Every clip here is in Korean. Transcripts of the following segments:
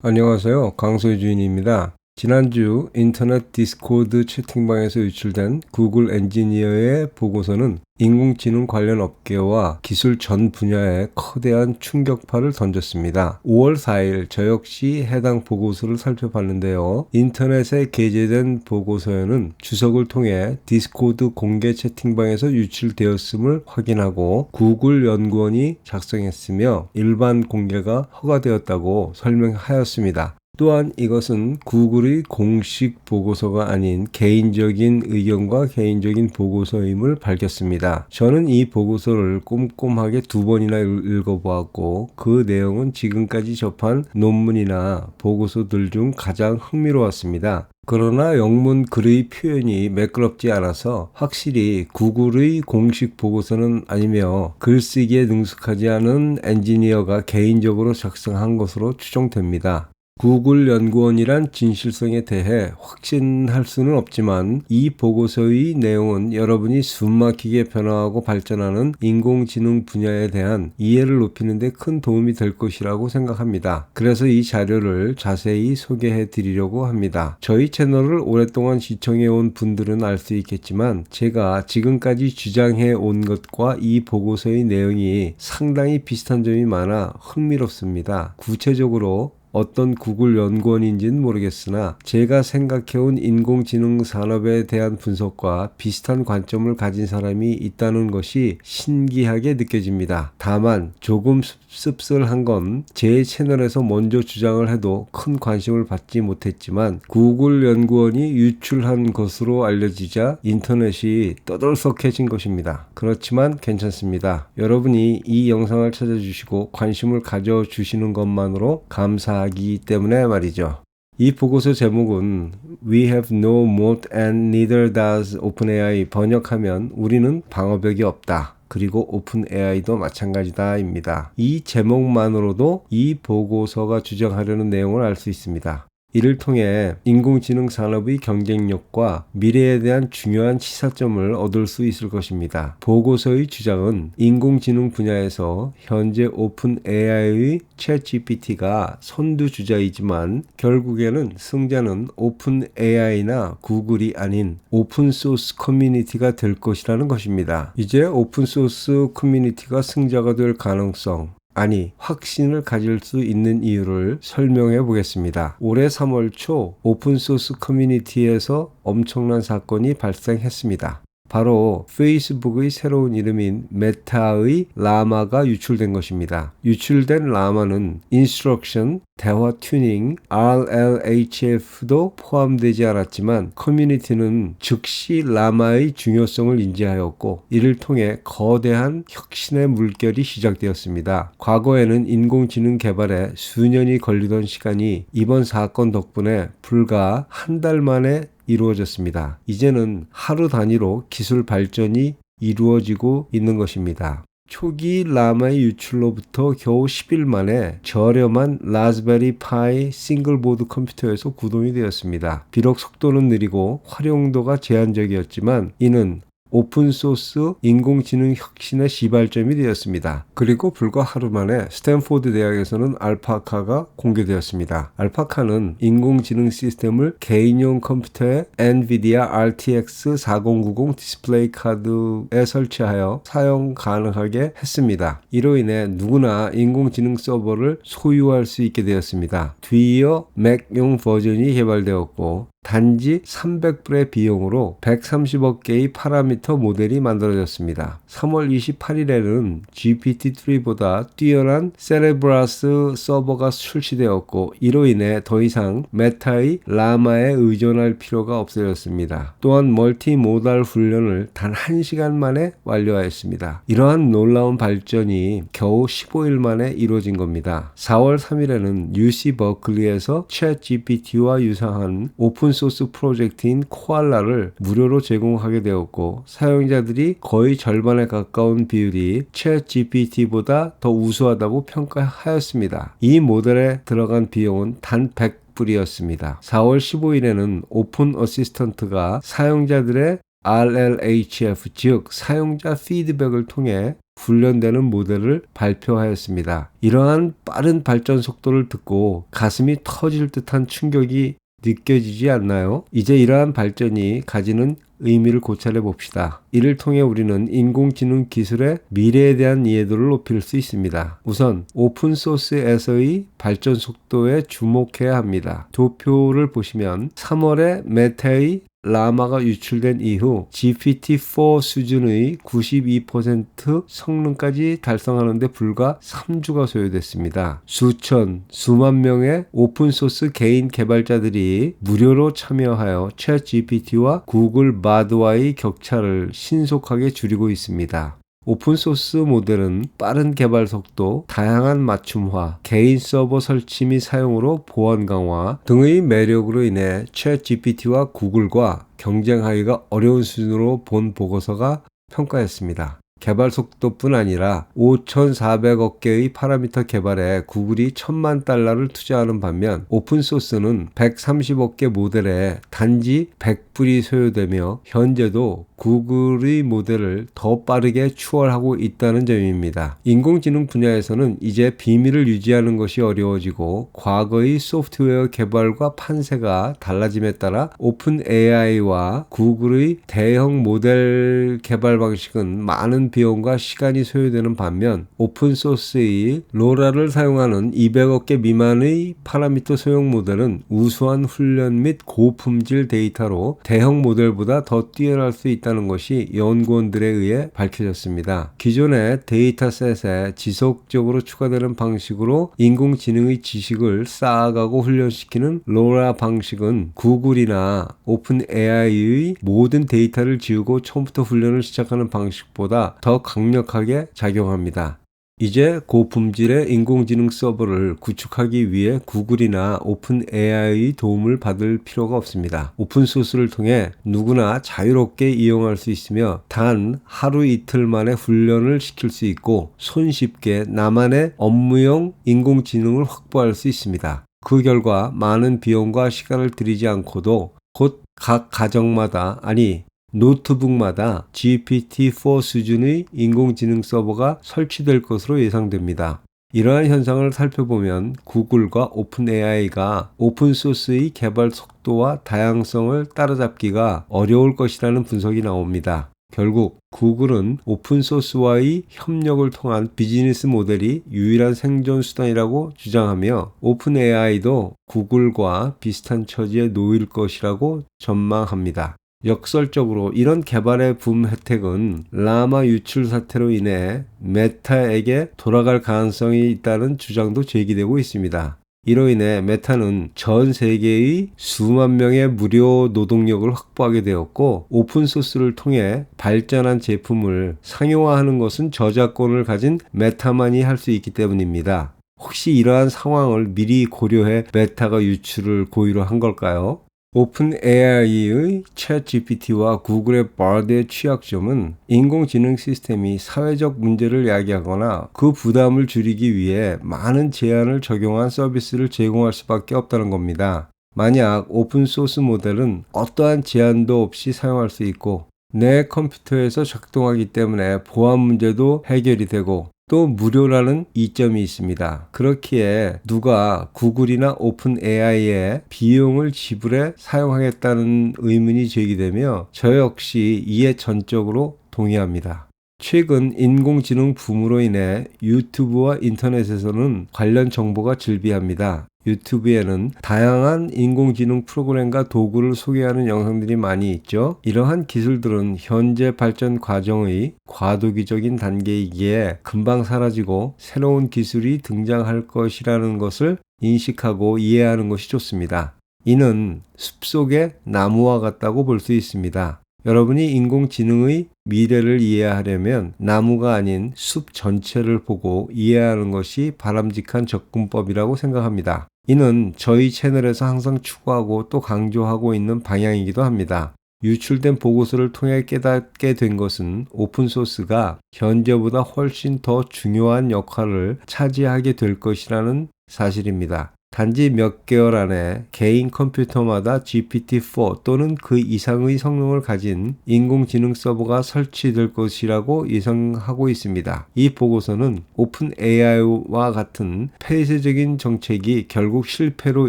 안녕하세요. 강소주인입니다. 지난주 인터넷 디스코드 채팅방에서 유출된 구글 엔지니어의 보고서는 인공지능 관련 업계와 기술 전 분야에 커다란 충격파를 던졌습니다. 5월 4일 저 역시 해당 보고서를 살펴봤는데요. 인터넷에 게재된 보고서에는 주석을 통해 디스코드 공개 채팅방에서 유출되었음을 확인하고 구글 연구원이 작성했으며 일반 공개가 허가되었다고 설명하였습니다. 또한 이것은 구글의 공식 보고서가 아닌 개인적인 의견과 개인적인 보고서임을 밝혔습니다. 저는 이 보고서를 꼼꼼하게 두 번이나 읽어보았고 그 내용은 지금까지 접한 논문이나 보고서들 중 가장 흥미로웠습니다. 그러나 영문 글의 표현이 매끄럽지 않아서 확실히 구글의 공식 보고서는 아니며 글쓰기에 능숙하지 않은 엔지니어가 개인적으로 작성한 것으로 추정됩니다. 구글 연구원이란 진실성에 대해 확신할 수는 없지만 이 보고서의 내용은 여러분이 숨막히게 변화하고 발전하는 인공지능 분야에 대한 이해를 높이는 데 큰 도움이 될 것이라고 생각합니다. 그래서 이 자료를 자세히 소개해 드리려고 합니다. 저희 채널을 오랫동안 시청해 온 분들은 알 수 있겠지만 제가 지금까지 주장해 온 것과 이 보고서의 내용이 상당히 비슷한 점이 많아 흥미롭습니다. 구체적으로 어떤 구글 연구원인지는 모르겠으나 제가 생각해온 인공지능 산업에 대한 분석과 비슷한 관점을 가진 사람이 있다는 것이 신기하게 느껴집니다. 다만 조금 씁쓸한 건 제 채널에서 먼저 주장을 해도 큰 관심을 받지 못했지만 구글 연구원이 유출한 것으로 알려지자 인터넷이 떠들썩해진 것입니다. 그렇지만 괜찮습니다. 여러분이 이 영상을 찾아주시고 관심을 가져주시는 것만으로 감사하 기 때문에 말이죠. 이 보고서 제목은 We have no moat and neither does OpenAI 번역하면 우리는 방어벽이 없다. 그리고 오픈 AI도 마찬가지다입니다. 이 제목만으로도 이 보고서가 주장하려는 내용을 알 수 있습니다. 이를 통해 인공지능 산업의 경쟁력과 미래에 대한 중요한 시사점을 얻을 수 있을 것입니다. 보고서의 주장은 인공지능 분야에서 현재 오픈 AI의 챗 GPT가 선두주자이지만 결국에는 승자는 오픈 AI나 구글이 아닌 오픈 소스 커뮤니티가 될 것이라는 것입니다. 이제 오픈 소스 커뮤니티가 승자가 될 가능성, 아니 확신을 가질 수 있는 이유를 설명해 보겠습니다. 올해 3월 초 오픈소스 커뮤니티에서 엄청난 사건이 발생했습니다. 바로 페이스북의 새로운 이름인 메타의 라마가 유출된 것입니다. 유출된 라마는 인스트럭션, 대화 튜닝, RLHF도 포함되지 않았지만 커뮤니티는 즉시 라마의 중요성을 인지하였고 이를 통해 거대한 혁신의 물결이 시작되었습니다. 과거에는 인공지능 개발에 수년이 걸리던 시간이 이번 사건 덕분에 불과 한 달 만에 이루어졌습니다. 이제는 하루 단위로 기술 발전이 이루어지고 있는 것입니다. 초기 라마의 유출로부터 겨우 10일 만에 저렴한 라즈베리 파이 싱글보드 컴퓨터에서 구동이 되었습니다. 비록 속도는 느리고 활용도가 제한적이었지만 이는 오픈소스 인공지능 혁신의 시발점이 되었습니다. 그리고 불과 하루 만에 스탠포드 대학에서는 알파카가 공개되었습니다. 알파카는 인공지능 시스템을 개인용 컴퓨터에 엔비디아 RTX 4090 디스플레이 카드에 설치하여 사용 가능하게 했습니다. 이로 인해 누구나 인공지능 서버를 소유할 수 있게 되었습니다. 뒤이어 맥용 버전이 개발되었고 단지 300불의 비용으로 130억 개의 파라미터 모델이 만들어졌습니다. 3월 28일에는 GPT-3보다 뛰어난 세레브라스 서버가 출시되었고 이로 인해 더 이상 메타의 라마에 의존할 필요가 없어졌습니다. 또한 멀티모달 훈련을 단 1시간 만에 완료하였습니다. 이러한 놀라운 발전이 겨우 15일 만에 이루어진 겁니다. 4월 3일에는 UC 버클리에서 챗 GPT와 유사한 오픈 오픈소스 프로젝트인 코알라를 무료로 제공하게 되었고 사용자들이 거의 절반에 가까운 비율이 챗 GPT보다 더 우수하다고 평가하였습니다. 이 모델에 들어간 비용은 단 100, 불이었습니다. 4월 15일에는 오픈 어시스턴트가 사용자들의 RLHF 즉 사용자 피드백을 통해 훈련되는 모델을 발표하였습니다. 이러한 빠른 발전 속도를 듣고 가슴이 터질 듯한 충격이 느껴지지 않나요? 이제 이러한 발전이 가지는 의미를 고찰해 봅시다. 이를 통해 우리는 인공지능 기술의 미래에 대한 이해도를 높일 수 있습니다. 우선 오픈소스에서의 발전 속도에 주목해야 합니다. 도표를 보시면 3월에 메타의 라마가 유출된 이후 GPT-4 수준의 92% 성능까지 달성하는데 불과 3주가 소요됐습니다. 수천, 수만 명의 오픈소스 개인 개발자들이 무료로 참여하여 챗 GPT와 구글 바드와의 격차를 신속하게 줄이고 있습니다. 오픈소스 모델은 빠른 개발 속도, 다양한 맞춤화, 개인 서버 설치 및 사용으로 보안 강화 등의 매력으로 인해 챗 GPT와 구글과 경쟁하기가 어려운 수준으로 본 보고서가 평가했습니다. 개발 속도뿐 아니라 5,400억 개의 파라미터 개발에 구글이 1천만 달러를 투자하는 반면 오픈소스는 130억 개 모델에 단지 100불이 소요되며 현재도 구글의 모델을 더 빠르게 추월하고 있다는 점입니다. 인공지능 분야에서는 이제 비밀을 유지하는 것이 어려워지고 과거의 소프트웨어 개발과 판세가 달라짐에 따라 오픈 AI와 구글의 대형 모델 개발 방식은 많은 비용과 시간이 소요되는 반면 오픈 소스의 로라를 사용하는 200억 개 미만의 파라미터 소형 모델은 우수한 훈련 및 고품질 데이터로 대형 모델보다 더 뛰어날 수 있다. 있다는 것이 연구원들에 의해 밝혀졌습니다. 기존의 데이터셋에 지속적으로 추가되는 방식으로 인공지능의 지식을 쌓아가고 훈련시키는 로라 방식은 구글이나 오픈 AI의 모든 데이터를 지우고 처음부터 훈련을 시작하는 방식보다 더 강력하게 작용합니다. 이제 고품질의 인공지능 서버를 구축하기 위해 구글이나 오픈 AI의 도움을 받을 필요가 없습니다. 오픈소스를 통해 누구나 자유롭게 이용할 수 있으며 단 하루 이틀 만에 훈련을 시킬 수 있고 손쉽게 나만의 업무용 인공지능을 확보할 수 있습니다. 그 결과 많은 비용과 시간을 들이지 않고도 곧 각 가정마다 아니 노트북마다 GPT-4 수준의 인공지능 서버가 설치될 것으로 예상됩니다. 이러한 현상을 살펴보면 구글과 오픈AI가 오픈소스의 개발 속도와 다양성을 따라잡기가 어려울 것이라는 분석이 나옵니다. 결국 구글은 오픈소스와의 협력을 통한 비즈니스 모델이 유일한 생존 수단이라고 주장하며 오픈AI도 구글과 비슷한 처지에 놓일 것이라고 전망합니다. 역설적으로 이런 개발의 붐 혜택은 라마 유출 사태로 인해 메타에게 돌아갈 가능성이 있다는 주장도 제기되고 있습니다. 이로 인해 메타는 전 세계의 수만 명의 무료 노동력을 확보하게 되었고 오픈소스를 통해 발전한 제품을 상용화하는 것은 저작권을 가진 메타만이 할 수 있기 때문입니다. 혹시 이러한 상황을 미리 고려해 메타가 유출을 고의로 한 걸까요? 오픈 AI의 챗 GPT와 구글의 바드의 취약점은 인공지능 시스템이 사회적 문제를 야기하거나 그 부담을 줄이기 위해 많은 제한을 적용한 서비스를 제공할 수밖에 없다는 겁니다. 만약 오픈소스 모델은 어떠한 제한도 없이 사용할 수 있고 내 컴퓨터에서 작동하기 때문에 보안 문제도 해결이 되고 또 무료라는 이점이 있습니다. 그렇기에 누가 구글이나 오픈 AI의 비용을 지불해 사용하겠다는 의문이 제기되며 저 역시 이에 전적으로 동의합니다. 최근 인공지능 붐으로 인해 유튜브와 인터넷에서는 관련 정보가 즐비합니다. 유튜브에는 다양한 인공지능 프로그램과 도구를 소개하는 영상들이 많이 있죠. 이러한 기술들은 현재 발전 과정의 과도기적인 단계이기에 금방 사라지고 새로운 기술이 등장할 것이라는 것을 인식하고 이해하는 것이 좋습니다. 이는 숲속의 나무와 같다고 볼 수 있습니다. 여러분이 인공지능의 미래를 이해하려면 나무가 아닌 숲 전체를 보고 이해하는 것이 바람직한 접근법이라고 생각합니다. 이는 저희 채널에서 항상 추구하고 또 강조하고 있는 방향이기도 합니다. 유출된 보고서를 통해 깨닫게 된 것은 오픈소스가 현재보다 훨씬 더 중요한 역할을 차지하게 될 것이라는 사실입니다. 단지 몇 개월 안에 개인 컴퓨터마다 GPT-4 또는 그 이상의 성능을 가진 인공지능 서버가 설치될 것이라고 예상하고 있습니다. 이 보고서는 오픈 AI와 같은 폐쇄적인 정책이 결국 실패로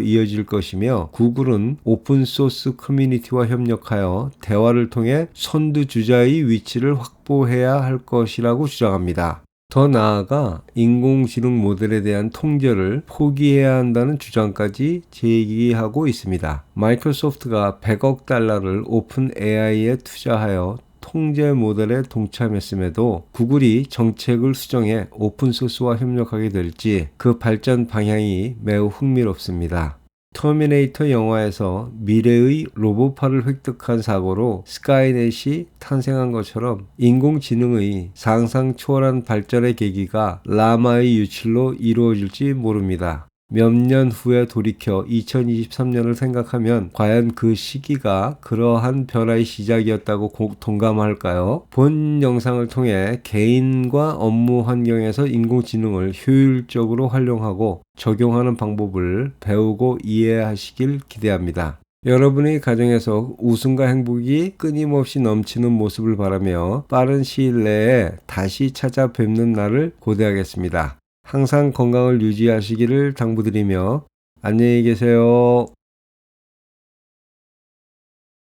이어질 것이며 구글은 오픈 소스 커뮤니티와 협력하여 대화를 통해 선두주자의 위치를 확보해야 할 것이라고 주장합니다. 더 나아가 인공지능 모델에 대한 통제를 포기해야 한다는 주장까지 제기하고 있습니다. 마이크로소프트가 100억 달러를 오픈 AI에 투자하여 통제 모델에 동참했음에도 구글이 정책을 수정해 오픈소스와 협력하게 될지 그 발전 방향이 매우 흥미롭습니다. 터미네이터 영화에서 미래의 로봇팔을 획득한 사고로 스카이넷이 탄생한 것처럼 인공지능의 상상 초월한 발전의 계기가 라마의 유출로 이루어질지 모릅니다. 몇 년 후에 돌이켜 2023년을 생각하면 과연 그 시기가 그러한 변화의 시작이었다고 동감할까요? 본 영상을 통해 개인과 업무 환경에서 인공지능을 효율적으로 활용하고 적용하는 방법을 배우고 이해하시길 기대합니다. 여러분의 가정에서 웃음과 행복이 끊임없이 넘치는 모습을 바라며 빠른 시일 내에 다시 찾아뵙는 날을 고대하겠습니다. 항상 건강을 유지하시기를 당부드리며 안녕히 계세요.